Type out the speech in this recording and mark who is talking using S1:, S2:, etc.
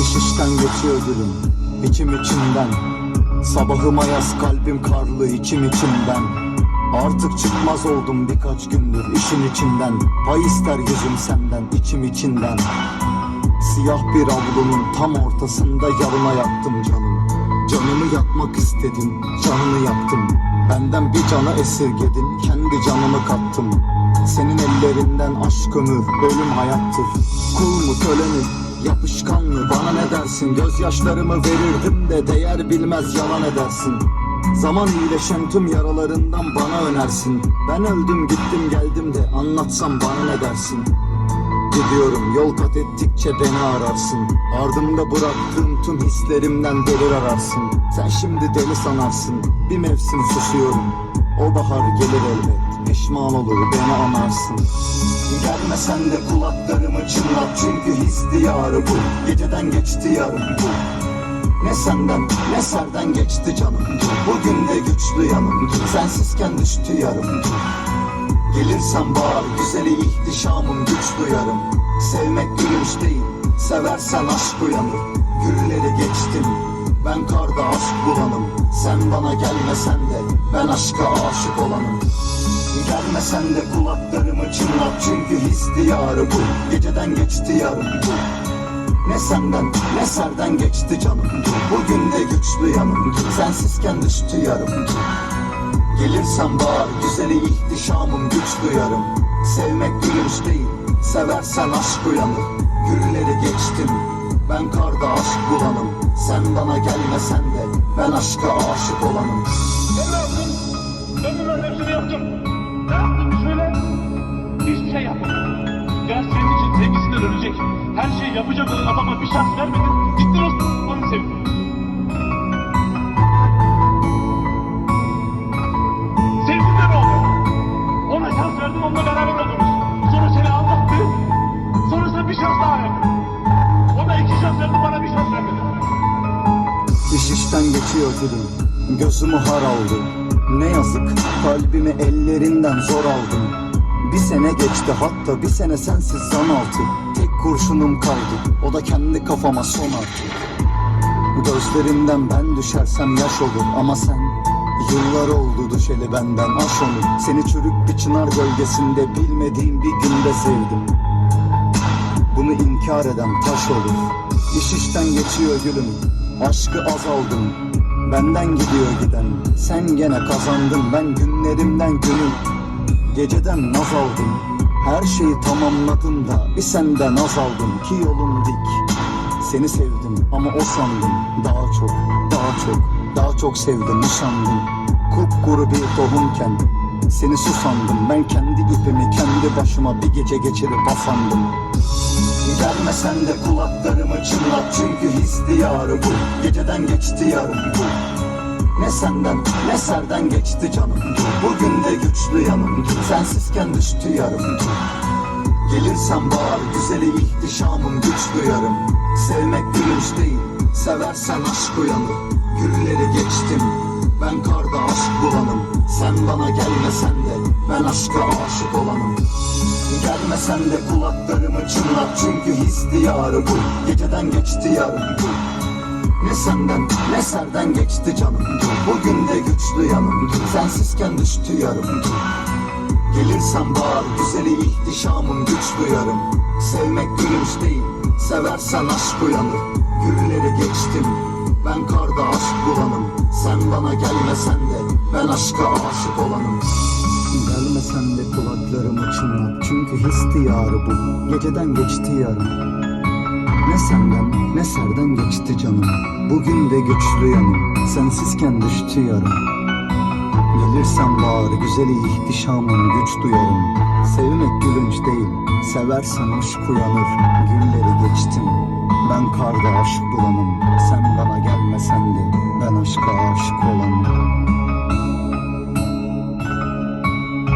S1: İş işten geçiyor gülüm içim içimden. Sabahıma yaz kalbim karlı içim içimden. Artık çıkmaz oldum birkaç gündür işin içinden. Pay ister yüzüm senden içim içinden. Siyah bir avlunun tam ortasında yarına yaktım canım Canımı yakmak istedim, canını yaktım. Benden bir cana esirgedin, kendi canımı kattım. Senin ellerinden aşk ömür, ölüm hayattır. Kul mu köle mi, yapışkan mı bana ne dersin? Gözyaşlarımı verirdim de değer bilmez yalan edersin. Zaman iyileşen tüm yaralarından bana önersin. Ben öldüm gittim geldim de anlatsam bana ne dersin? Gidiyorum yol kat ettikçe beni ararsın. Ardımda bıraktığım tüm hislerimden delir ararsın. Sen şimdi deli sanarsın. Bir mevsim susuyorum. O bahar gelir elbet Pişman olur beni anarsın. Gelmesen de kulaklarımı çınlat Çünkü his diyarı bu. Geceden geçti yarım bu. Ne senden ne serden geçti canım Bugün de güçlü yanım Sensizken düştü yarım Gelirsen bağır güzeli ihtişamım güç duyarım Sevmek gülünç değil seversen aşk uyanır. Gülleri geçtim ben karda aşk bulanım. Sen bana gelmesen de ben aşka aşık olanım Gelmesen de kulaklarımı çınlat. Çünkü his diyarı bu. Geceden geçti yarım bu. Ne senden ne serden geçti canım Bugün de güçlü yanım Sensizken düştü yarım Gelirsen bağır güzeli ihtişamım güç duyarım Sevmek gülünç değil seversen aşk uyanır. Gülleri geçtim ben karda aşk bulanım. Sen bana gelmesen de ben aşka aşık olanım.
S2: Ne yaptım? Hepsini yaptım yapacak adama bir şans vermedin. Gittin o s- onu sevdin. Sevdin de ne oldu? Ona şans verdin onunla beraber oldunuz. Sonra seni aldattı. Sonra sana bir şans daha verdi. Ona iki şans verdi bana bir şans vermedi.
S1: İş işten geçiyor gülüm Gözümü har aldı Ne yazık kalbimi ellerinden zor aldım Bir sene geçti hatta bir sene sensiz zan altı kurşunum kaldı. O da kendi kafama son artık Gözlerimden ben düşersem yaş olur. Ama sen Yıllar oldu düşeli benden aş onu Seni çürük bir çınar gölgesinde bilmediğim bir günde sevdim. Bunu inkar eden taş olur. İş işten geçiyor gülüm. Aşkı azaldım. Benden gidiyor giden. Sen gene kazandın. Ben günlerimden günüm. Geceden naz aldım Her şeyi tamamladım da Bir senden az aldım ki yolum dik. Seni sevdim ama o sandım. Daha çok, daha çok, daha çok sevdim usandım Kupkuru bir tohumken Seni susandım. Ben kendi ipimi kendi başıma bir gece geçirip asandım Gelmesen de kulaklarımı çınlat. Çünkü his diyarı bu. Geceden geçti yarım bu Ne senden ne serden geçti canım? Bugün de güçlü yanım. Sensizken düştü yarım. Gelirsen bağır güzeli ihtişamım. Güç duyarım Sevmek gülünç değil seversen aşk uyanır. Gülleri geçtim ben karda aşk bulanım. Sen bana gelmesen de ben aşka aşık olanım. Gelmesen de kulaklarımı çınlat çünkü his diyarı bu. Geceden geçti yarım bu senden ne serden geçti canım. Bugün de güçlü yanım Sensizken düştü yarım. Gelirsen bağır güzeli ihtişamım güç duyarım Sevmek gülünç değil seversen aşk uyanır. Gülleri geçtim ben karda aşk bulanım. Sen bana gelmesen de ben aşka aşık olanım. Gelmesen de kulaklarımı çınlat Çünkü his diyarı bu. Geceden geçti yarım Ne senden ne serden geçti canım. Bugün de güçlü yanım. Sensizken düştü yarım. Gelirsen bağır güzeli ihtişamın güç duyarım. Sevmek gülünç değil Seversen aşk uyanır. Günleri geçtim Ben karda aşk bulanım. Sen bana gelmesen de Ben aşka aşık